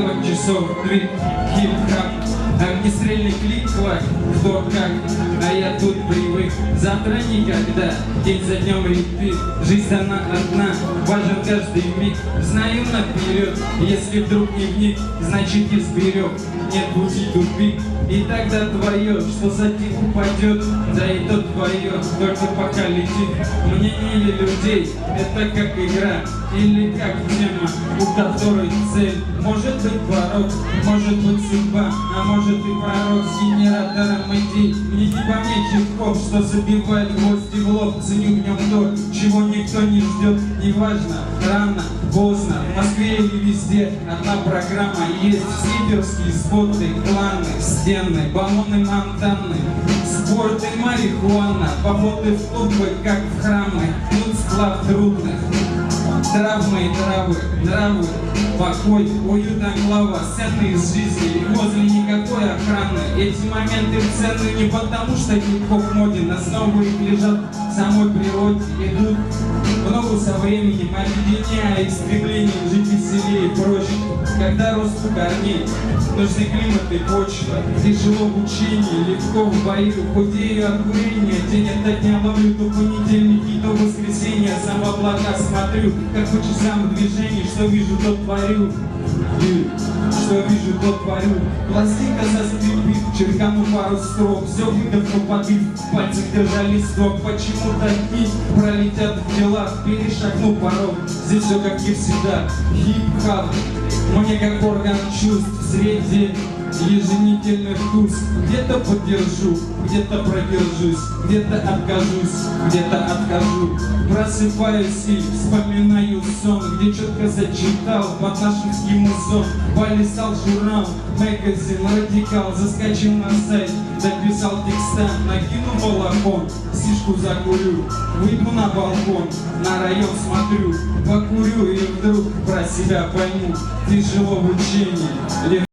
делаем часов три хип-хап Огнестрельный клик, клак, кто как А я тут привык, завтра никогда. День за днем репит, жизнь она одна Важен каждый миг, знаю наперед Если вдруг не вник, значит не сберег. Нет пути тупик, и тогда твое Что за тень упадет, да и то твое. Только пока летит Мнение людей, это как игра Или как тема, у которой цель Может быть порог, может быть судьба А может и пророк с генератором идей Мне не по мне хип-хоп, что забивает гвозди в лоб Ценю в нем то, чего никто не ждет. Неважно, рано, поздно, в Москве или везде Одна программа есть, сиперские споты, кланы, стены, баллоны монтаны Спорт и марихуана, походы в клубы, как в храмы Тут склад трудных, Травмы и травы, травы, покой, уют анклава, сцены из жизни, возле никакой охраны. Эти моменты ценны не потому, что хип-хоп моден, основы их лежат в самой природе, идут в ногу со временем, объединяя истребление, жить веселее и проще. Когда рост у корней, нужны климат и почва, тяжело в учении, легко в бою, худею от курения, день ото дня ловлю то понедельники, то воскресенье, сам в облака смотрю, как по часам движений, что вижу, то творю. И Что вижу, то творю. Пластинка заскрипит, черкану пару строк, все выдохну подив, в пальцах держа листок. Почему-то дни пролетят в делах, перешагну порог. Здесь все как и всегда, хип-хап, мне как орган чувств среди еженедельных туз Где-то поддержу, где-то продержусь, где-то откажусь, где-то откажу. Просыпаюсь и вспоминаю сон, где четко зачитал Баташинский музон, полистал журнал, магазин, радикал Заскочил на сайт, дописал текста, накину балахон Сишку закурю, выйду на балкон, на район смотрю Покурю и вдруг про себя пойму. Тяжело в учении,